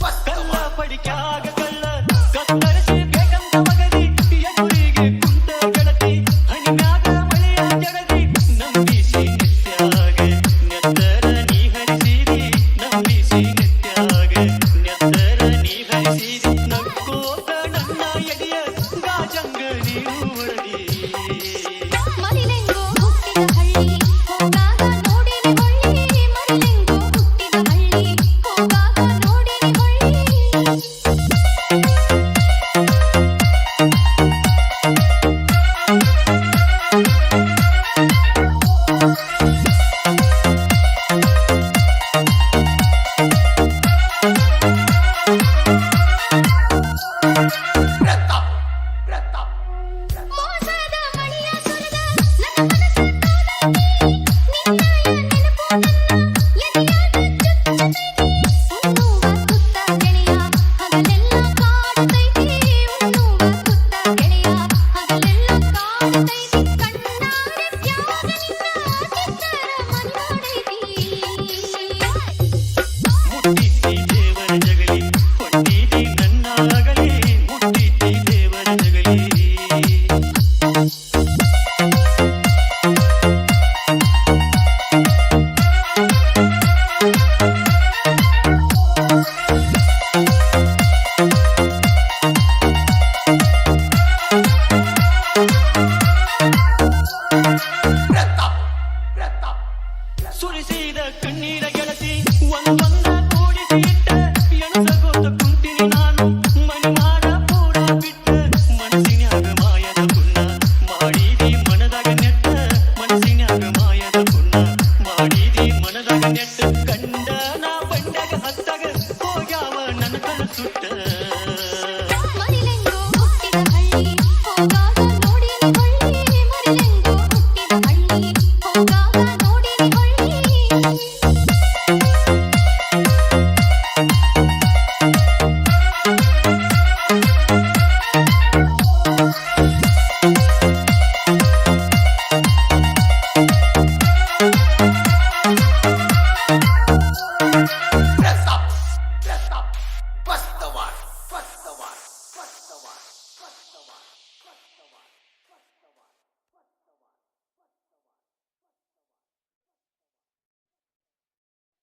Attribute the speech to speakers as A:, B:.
A: பக்கமா படிக்காக Easy.
B: Música